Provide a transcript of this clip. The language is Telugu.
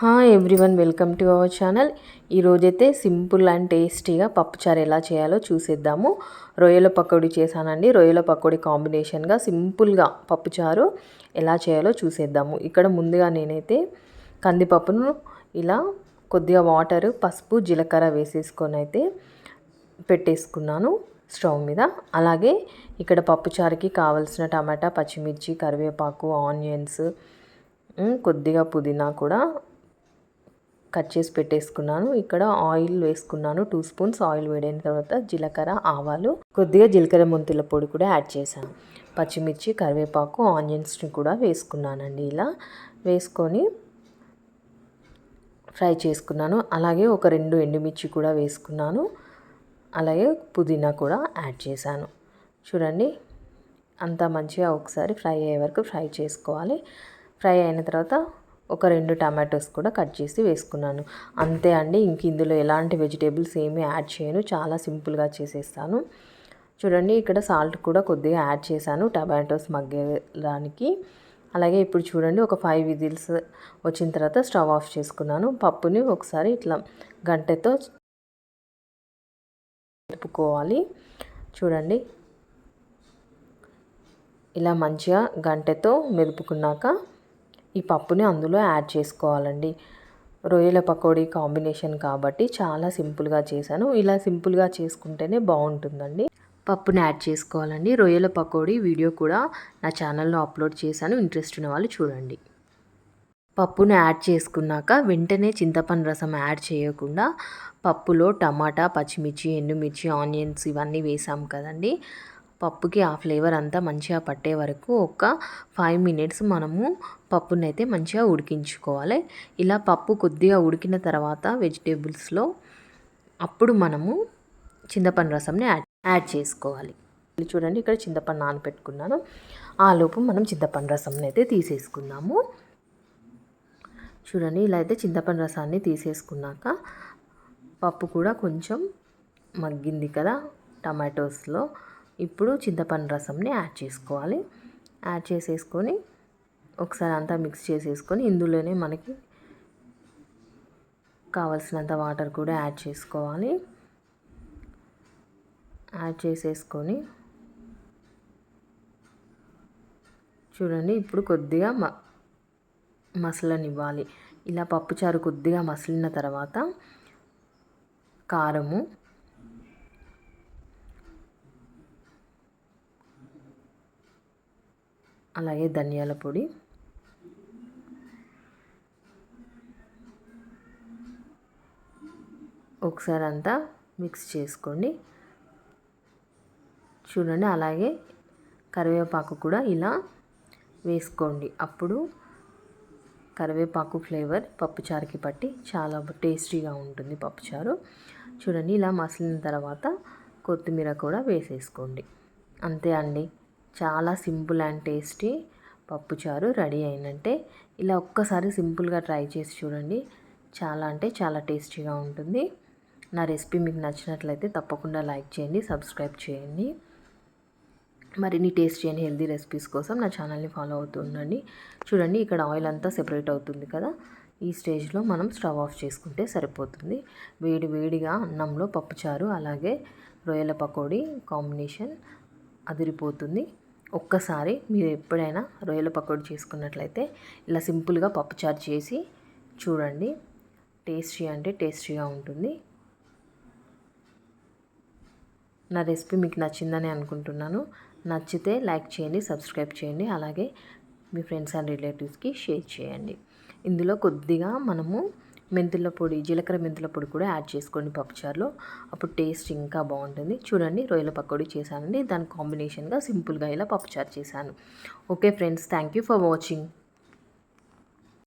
Hi everyone welcome to our channel ఈరోజైతే సింపుల్ అండ్ టేస్టీగా పప్పుచారు ఎలా చేయాలో చూసేద్దాము. రొయ్యల పకోడీ చేశానండి. రొయ్యల పకోడీ కాంబినేషన్గా సింపుల్గా పప్పుచారు ఎలా చేయాలో చూసేద్దాము. ఇక్కడ ముందుగా నేనైతే కందిపప్పును ఇలా కొద్దిగా వాటర్ పసుపు జీలకర్ర వేసేసుకొని అయితే పెట్టేసుకున్నాను స్టవ్ మీద. అలాగే ఇక్కడ పప్పుచారుకి కావలసిన టమాటా పచ్చిమిర్చి కరివేపాకు ఆనియన్స్ కొద్దిగా పుదీనా కూడా కట్ చేసి పెట్టేసుకున్నాను. ఇక్కడ ఆయిల్ వేసుకున్నాను. టూ స్పూన్స్ ఆయిల్ వేడైన తర్వాత జీలకర్ర ఆవాలు కొద్దిగా జీలకర్ర మెంతుల పొడి కూడా యాడ్ చేశాను. పచ్చిమిర్చి కరివేపాకు ఆనియన్స్ని కూడా వేసుకున్నానండి ఇలా. వేసుకొని ఫ్రై చేసుకున్నాను. అలాగే ఒక రెండు ఎండుమిర్చి కూడా వేసుకున్నాను. అలాగే పుదీనా కూడా యాడ్ చేశాను. చూడండి అంతా మంచిగా ఒకసారి ఫ్రై అయ్యే వరకు ఫ్రై చేసుకోవాలి. ఫ్రై అయిన తర్వాత ఒక రెండు టమాటోస్ కూడా కట్ చేసి వేసుకున్నాను. అంతే అండి ఇంక ఇందులో ఎలాంటి వెజిటేబుల్స్ ఏమీ యాడ్ చేయను. చాలా సింపుల్గా చేసేస్తాను. చూడండి ఇక్కడ సాల్ట్ కూడా కొద్దిగా యాడ్ చేశాను టమాటోస్ మగ్గడానికి అలాగే ఇప్పుడు చూడండి ఒక ఫైవ్ విజిల్స్ వచ్చిన తర్వాత స్టవ్ ఆఫ్ చేసుకున్నాను. పప్పుని ఒకసారి ఇట్లా గంటెతో కలుపుకోవాలి. చూడండి ఇలా మంచిగా గంటెతో మెదుపుకున్నాక ఈ పప్పుని అందులో యాడ్ చేసుకోవాలండి. రొయ్యల పకోడీ కాంబినేషన్ కాబట్టి చాలా సింపుల్గా చేశాను. ఇలా సింపుల్గా చేసుకుంటేనే బాగుంటుందండి. పప్పుని యాడ్ చేసుకోవాలండి. రొయ్యల పకోడీ వీడియో కూడా నా ఛానల్లో అప్లోడ్ చేశాను. ఇంట్రెస్ట్ ఉన్న వాళ్ళు చూడండి. పప్పును యాడ్ చేసుకున్నాక వెంటనే చింతపండు రసం యాడ్ చేయకుండా పప్పులో టమాటా పచ్చిమిర్చి ఎండుమిర్చి ఆనియన్స్ ఇవన్నీ వేసాం కదండి. పప్పుకి ఆ ఫ్లేవర్ అంతా మంచిగా పట్టే వరకు ఒక ఫైవ్ మినిట్స్ మనము పప్పుని అయితే మంచిగా ఉడికించుకోవాలి. ఇలా పప్పు కొద్దిగా ఉడికిన తర్వాత వెజిటేబుల్స్లో అప్పుడు మనము చింతపండు రసంని యాడ్ యాడ్ చేసుకోవాలి. చూడండి ఇక్కడ చింతపండు నానపెట్టుకున్నాను. ఆ లోపు మనం చింతపండు రసంని అయితే తీసేసుకుందాము. చూడండి ఇలా అయితే చింతపండు రసాన్ని తీసేసుకున్నాక పప్పు కూడా కొంచెం మగ్గింది కదా టమాటోస్లో. ఇప్పుడు చింతపండు రసంని యాడ్ చేసుకోవాలి. యాడ్ చేసేసుకొని ఒకసారి అంతా మిక్స్ చేసేసుకొని ఇందులోనే మనకి కావలసినంత వాటర్ కూడా యాడ్ చేసుకోవాలి. యాడ్ చేసేసుకొని చూడండి ఇప్పుడు కొద్దిగా మ మసలనివ్వాలి. ఇలా పప్పుచారు కొద్దిగా మసిలిన తర్వాత కారము అలాగే ధనియాల పొడి. ఒకసారి అంతా మిక్స్ చేసుకోండి. చూడండి అలాగే కరివేపాకు కూడా ఇలా వేసుకోండి. అప్పుడు కరివేపాకు ఫ్లేవర్ పప్పుచారుకి పట్టి చాలా టేస్టీగా ఉంటుంది పప్పుచారు. చూడండి ఇలా మసిలిన తర్వాత కొత్తిమీర కూడా వేసేసుకోండి. అంతే అండి. చాలా సింపుల్ అండ్ టేస్టీ పప్పుచారు రెడీ అయిందంటే ఇలా ఒక్కసారి సింపుల్గా ట్రై చేసి చూడండి. చాలా అంటే చాలా టేస్టీగా ఉంటుంది. నా రెసిపీ మీకు నచ్చినట్లయితే తప్పకుండా లైక్ చేయండి సబ్స్క్రైబ్ చేయండి. మరిన్ని టేస్ట్ చేయని హెల్దీ రెసిపీస్ కోసం నా ఛానల్ని ఫాలో అవుతుండండి చూడండి ఇక్కడ ఆయిల్ అంతా సెపరేట్ అవుతుంది కదా. ఈ స్టేజ్లో మనం స్టవ్ ఆఫ్ చేసుకుంటే సరిపోతుంది. వేడి వేడిగా అన్నంలో పప్పుచారు అలాగే రొయ్యల పకోడీ కాంబినేషన్ అదిరిపోతుంది. ఒక్కసారి మీరు ఎప్పుడైనా రొయ్యల పకోడీ చేసుకున్నట్లయితే ఇలా సింపుల్గా పప్పుచారు చేసి చూడండి. టేస్టీ అంటే టేస్టీగా ఉంటుంది. నా రెసిపీ మీకు నచ్చిందని అనుకుంటున్నాను. నచ్చితే లైక్ చేయండి సబ్స్క్రైబ్ చేయండి అలాగే మీ ఫ్రెండ్స్ అండ్ రిలేటివ్స్కి షేర్ చేయండి. ఇందులో కొద్దిగా మనము మెంతుల పొడి జీలకర్ర మెంతుల పొడి కూడా యాడ్ చేసుకోండి పప్పుచారులో. అప్పుడు టేస్ట్ ఇంకా బాగుంటుంది. చూడండి రొయ్యల పకోడీ చేశానండి. దాని కాంబినేషన్గా సింపుల్గా ఇలా పప్పుచారు చేశాను. Okay friends thank you for watching.